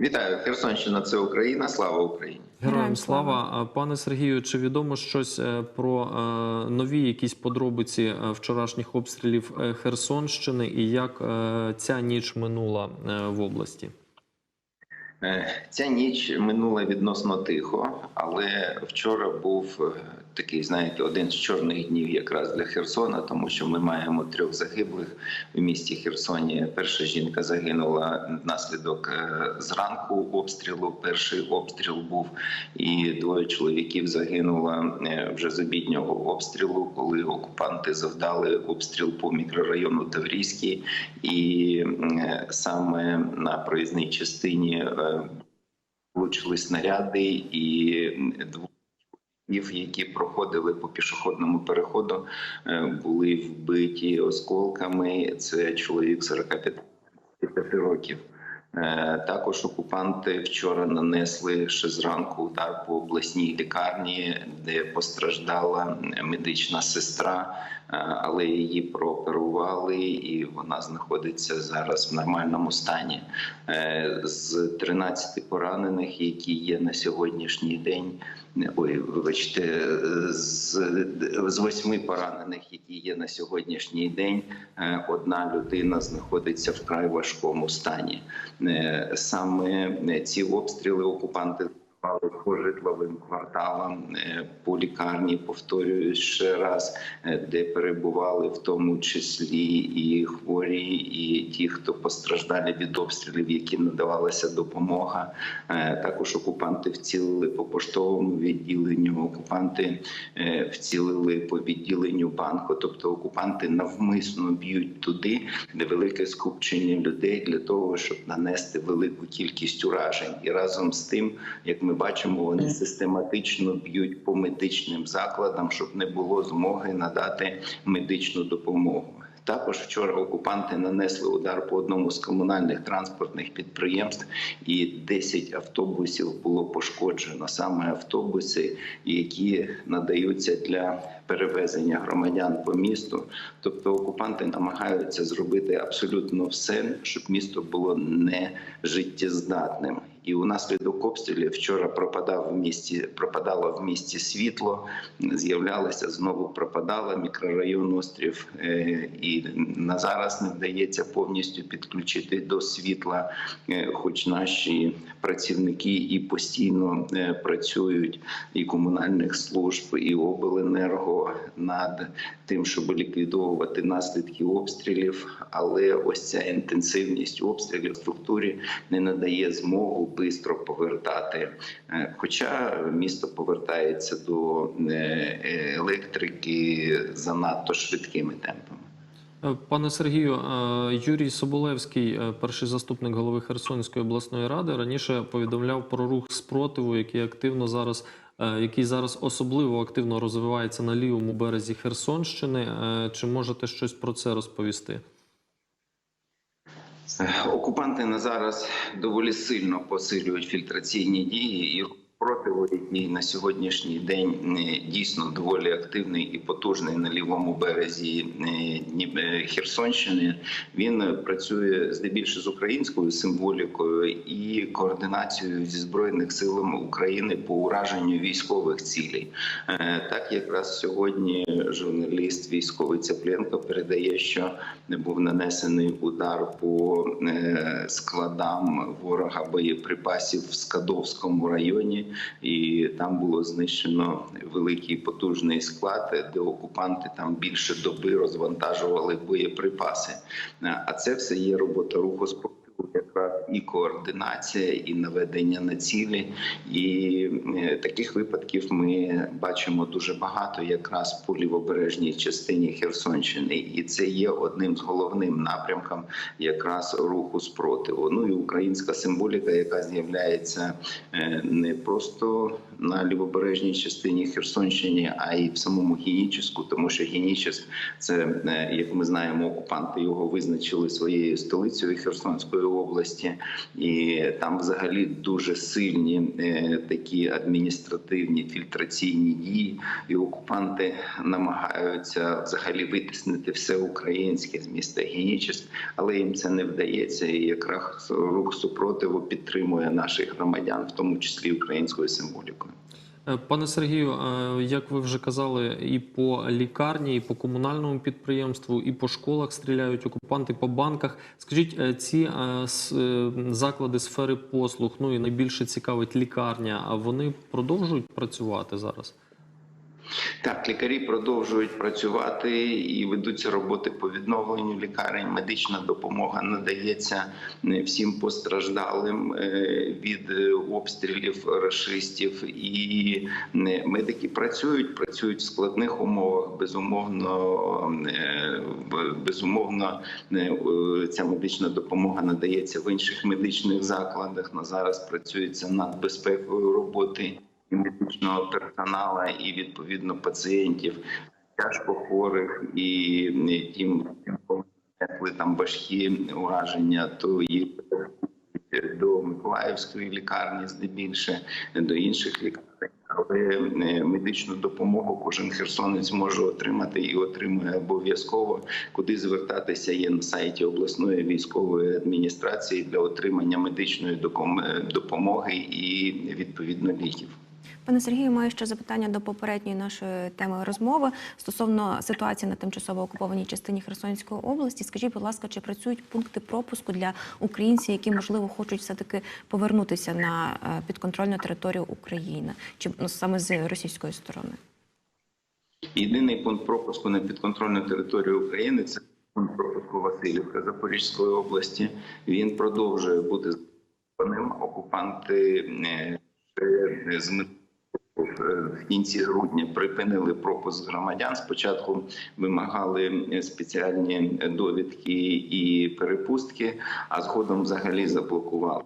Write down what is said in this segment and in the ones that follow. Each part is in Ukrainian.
Вітаю, Херсонщина. Це Україна. Слава Україні. Героям слава. слава. Пане Сергію, чи відомо щось е, про е, нові якісь подробиці е, вчорашніх обстрілів Херсонщини і як ця ніч минула в області? Е, Ця ніч минула відносно тихо, але вчора був е, такий, знаєте, один з чорних днів якраз для Херсона, тому що ми маємо трьох загиблих в місті Херсоні. Перша жінка загинула внаслідок е, зранку обстрілу. Перший обстріл був, і двоє чоловіків загинуло вже з обіднього обстрілу, коли окупанти завдали обстріл по мікрорайону Таврійський, і саме на проїзній частині. Влучили снаряди і двох які проходили по пішохідному переходу, е, були вбиті осколками. Це чоловік 45 років. Е, Також окупанти вчора нанесли ще зранку удар по обласній лікарні, де постраждала медична сестра, е, але її прооперували, і вона знаходиться зараз в нормальному стані. Е, З 13 поранених, які є на сьогоднішній день. Ой, вибачте, з, з восьми поранених, які є на сьогоднішній день, е, одна людина знаходиться в вкрай важкому стані. Е, Саме ці обстріли окупанти по житловим кварталам, е, по лікарні, повторюю ще раз, е, де перебували в тому числі і хворі, і ті, хто постраждали від обстрілів, які надавалася допомога. Е, Також окупанти вцілили по поштовому відділенню, окупанти вцілили по відділенню банку. Тобто окупанти навмисно б'ють туди, де велике скупчення людей для того, щоб нанести велику кількість уражень. І разом з тим, як ми бачимо, вони систематично б'ють по медичним закладам, щоб не було змоги надати медичну допомогу. Також вчора окупанти нанесли удар по одному з комунальних транспортних підприємств, і 10 автобусів було пошкоджено саме автобуси, які надаються для перевезення громадян по місту. Тобто окупанти намагаються зробити абсолютно все, щоб місто було не життєздатним. І унаслідок обстрілів вчора пропадав в місті, пропадало в місті світло, з'являлося знову пропадало мікрорайон острів, і на зараз не вдається повністю підключити до світла, е, хоч наші працівники і постійно е, працюють і комунальних служб, і обленерго над тим, щоб ліквідовувати наслідки обстрілів. Але ось ця інтенсивність обстрілів в структурі не надає змогу швидко повертати. Е, Хоча місто повертається до е, електрики занадто швидкими темпами. Е, Пане Сергію, е, Юрій Соболевський, е, перший заступник голови Херсонської обласної ради, раніше повідомляв про рух спротиву, який активно зараз, е, який зараз особливо активно розвивається на лівому березі Херсонщини. Е, Чи можете щось про це розповісти? Окупанти на зараз доволі сильно посилюють фільтраційні дії і який на сьогоднішній день е, дійсно доволі активний і потужний на лівому березі е, е, Херсонщини. Він працює здебільшого з українською символікою і координацією зі збройних силами України по ураженню військових цілей. Так якраз сьогодні журналіст військовий Цепленко передає, що був нанесений удар по складам ворога боєприпасів в Скадовському районі, і там було знищено великий потужний склад, де окупанти там більше доби розвантажували боєприпаси. А це все є робота руху спротиву, якраз і координація, і наведення на цілі. І е, таких випадків ми бачимо дуже багато, якраз по лівобережній частині Херсонщини, і це є одним з головним напрямком якраз руху спротиву. Ну і українська символіка, яка з'являється е, не просто на лівобережній частині Херсонщини, а й в самому Геніческу, тому що Геніческ – це е, як ми знаємо, окупанти його визначили своєю столицею Херсонської області, і там взагалі дуже сильні е, такі адміністративні фільтраційні дії, і окупанти намагаються взагалі витіснити все українське з міста Генічеськ, але їм це не вдається. І якраз рух супротиву підтримує наших громадян, в тому числі українською символікою. Е, Пане Сергію, е, як ви вже казали, і по лікарні, і по комунальному підприємству, і по школах стріляють окупанти по банках. Скажіть, е, ці заклади сфери послуг, ну і найбільше цікавить лікарня, а вони продовжують працювати зараз? Так, лікарі продовжують працювати і ведуться роботи по відновленню лікарень. Медична допомога надається е, всім постраждалим е, від е, обстрілів рашистів. І медики працюють, працюють в складних умовах. Безумовно, безумовно, ця медична допомога надається в інших медичних закладах. На зараз працюється над безпекою роботи і медичного персоналу, і відповідно пацієнтів тяжко хворих, і е, тим, несли там важкі ураження, то їх до Миколаївської лікарні, здебільше до інших лікарень. Але е, медичну допомогу кожен херсонець може отримати і отримує обов'язково. Куди звертатися є на сайті обласної військової адміністрації для отримання медичної допомоги і відповідно ліків. Пане Сергію, маю ще запитання до попередньої нашої теми розмови стосовно ситуації на тимчасово окупованій частині Херсонської області. Скажіть, будь ласка, чи працюють пункти пропуску для українців, які можливо хочуть все таки повернутися на е, підконтрольну територію України, чи ну, саме з російської сторони? Єдиний пункт пропуску на підконтрольну територію України це пункт пропуску Васильівка Запорізької області. Він продовжує бути. Окупанти е, з мет- е, в кінці грудня припинили пропуск громадян. Спочатку вимагали е, спеціальні довідки і перепустки, а згодом взагалі заблокували.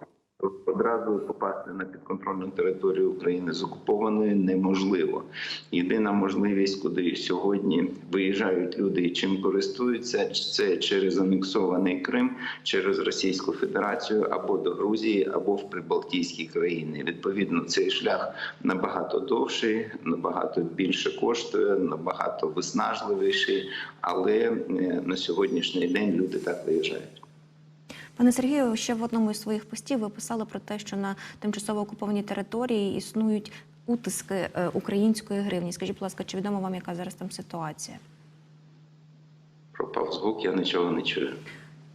Одразу попасти на підконтрольну територію України з окупованої неможливо. Єдина можливість, куди сьогодні виїжджають люди і чим користуються, це через анексований Крим, через Російську Федерацію або до Грузії, або в Прибалтійські країни. Відповідно, цей шлях набагато довший, набагато більше коштує, набагато виснажливіший. Але е, на сьогоднішній день люди так виїжджають. Пане Сергію, ще в одному із своїх постів ви писали про те, що на тимчасово окупованій території існують утиски е, української гривні. Скажіть, будь ласка, чи відомо вам, яка зараз там ситуація? Пропав звук, я нічого не чую.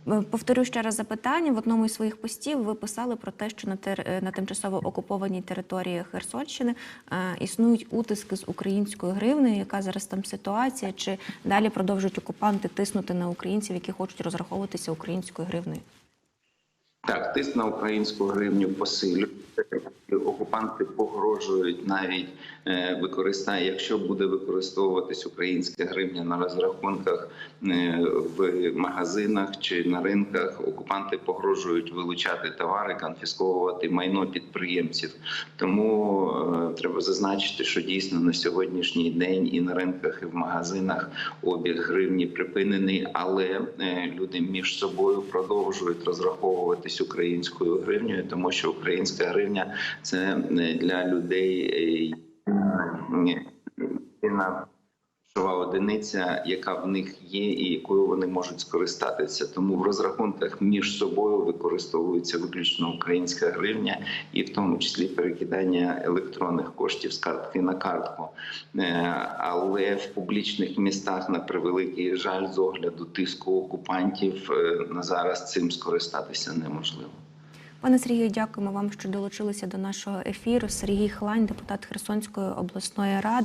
Е, Повторю ще раз запитання. В одному із своїх постів ви писали про те, що на тер... е, на тимчасово окупованій території Херсонщини е, існують утиски з українською гривнею. Яка зараз там ситуація? Чи далі продовжують окупанти тиснути на українців, які хочуть розраховуватися українською гривнею? Так, тиск на українську гривню посилюється. Окупанти погрожують навіть е, використання, якщо буде використовуватись українська гривня на розрахунках е, в магазинах чи на ринках. Окупанти погрожують вилучати товари, конфісковувати майно підприємців. Тому е, треба зазначити, що дійсно на сьогоднішній день і на ринках, і в магазинах обіг гривні припинений, але люди між собою продовжують розраховуватись українською гривнею, тому що українська гривня це е, для людей е, єдина- єдина грошова одиниця, яка в них є і якою вони можуть скористатися. Тому в розрахунках між собою використовується виключно українська гривня, і в тому числі перекидання електронних коштів з картки на картку. Е, Але в публічних містах, на превеликий жаль, з огляду тиску окупантів е, на зараз цим скористатися неможливо. Пане Сергію, дякуємо вам, що долучилися до нашого ефіру. Сергій Хлань, депутат Херсонської обласної ради.